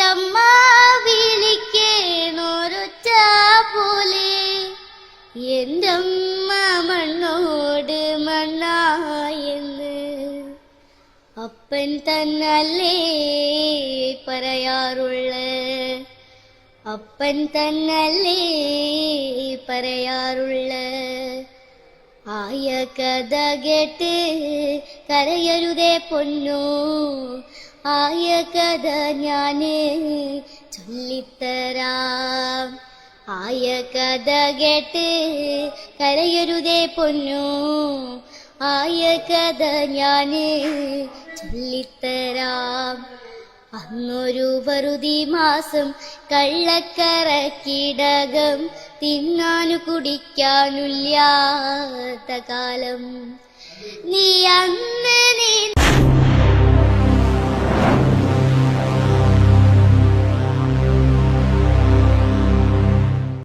എന്റമ്മ വിളിക്കേണൊരൊച്ച പോലെ എന്റമ്മ മണ്ണോട് മണ്ണായെന്ന്. അപ്പൻ തന്നല്ലേ പറയാറുള്ള. അപ്പൻ തന്നല്ലേ പറയാറുള്ള. ആയ കഥ കേട്ട് കരയരുതേ പൊന്നു. ആയ കഥ ഞാൻ ചൊല്ലിത്തരാം. ആയ കഥ കേട്ട് കരയരുതേ പൊന്നു. ആയ കഥ ഞാൻ ചൊല്ലിത്തരാം. അന്നൊരു വറുതി മാസം കള്ളക്കറക്കിടകം തിന്നാനു കുടിക്കാനില്ലാത്ത കാലം.